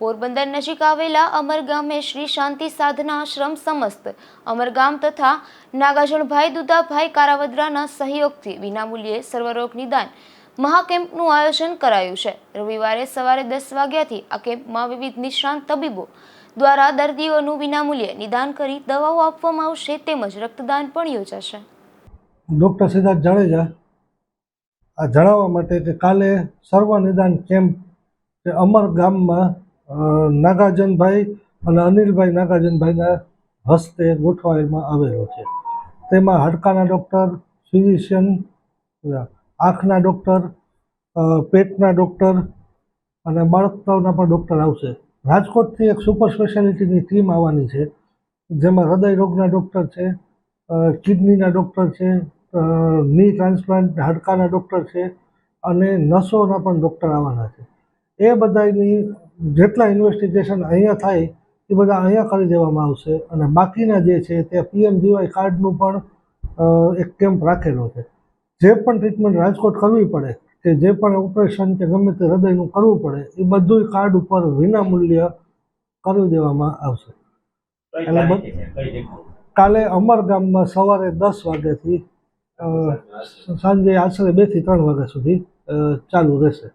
પોરબંદર નજીક આવેલા અમરગામે શ્રી શાંતિ સાધના આશ્રમ સમસ્ત અમરગામ તથા નાગાર્જુનભાઈ દુધાભાઈ કારાવદરાના સહયોગથી વિનામૂલ્યે સર્વરોગ નિદાન મહાકેમ્પનું આયોજન કરાયું છે. રવિવારે સવારે દસ વાગ્યાથી આ કેમ્પમાં વિવિધ નિષ્ણાંત તબીબો દ્વારા દર્દીઓનું વિનામૂલ્યે નિદાન કરી દવાઓ આપવામાં આવશે તેમજ રક્તદાન પણ યોજાશે. ડૉક્ટર સિદ્ધાર્થ જાડેજા, આ જણાવવા માટે કે કાલે સર્વ નિદાન કેમ્પ અમર ગામમાં નાગાર્જુનભાઈ અને અનિલભાઈ નાગાર્જુનભાઈના હસ્તે ગોઠવાયેલમાં આવેલો છે. તેમાં હાડકાના ડૉક્ટર, ફિઝિશિયન આંખના ડૉક્ટર પેટના ડૉક્ટર અને બાળકના પણ ડૉક્ટર આવશે. રાજકોટથી એક સુપર સ્પેશિયાલિટીની ટીમ આવવાની છે, જેમાં હૃદય રોગના ડૉક્ટર છે કિડનીના ડૉક્ટર છે ની ટ્રાન્સપ્લાન્ટ, હાડકાના ડૉક્ટર છે અને નસોના પણ ડૉક્ટર આવવાના છે. એ બધાની જેટલા ઇન્વેસ્ટિગેશન અહીંયા થાય એ બધા અહીંયા કરી દેવામાં આવશે. અને બાકીના જે છે તે પીએમજીવાય કાર્ડનું પણ એક કેમ્પ રાખેલો છે. જે પણ ટ્રીટમેન્ટ રાજકોટ કરવી પડે કે જે પણ ઓપરેશન કે ગમે તે હૃદયનું કરવું પડે એ બધું કાર્ડ ઉપર વિનામૂલ્ય કરી દેવામાં આવશે. એટલે કાલે અમર ગામમાં સવારે દસ વાગ્યાથી સાંજે આશરે. બેથી ત્રણ વાગ્યા સુધી ચાલુ રહેશે.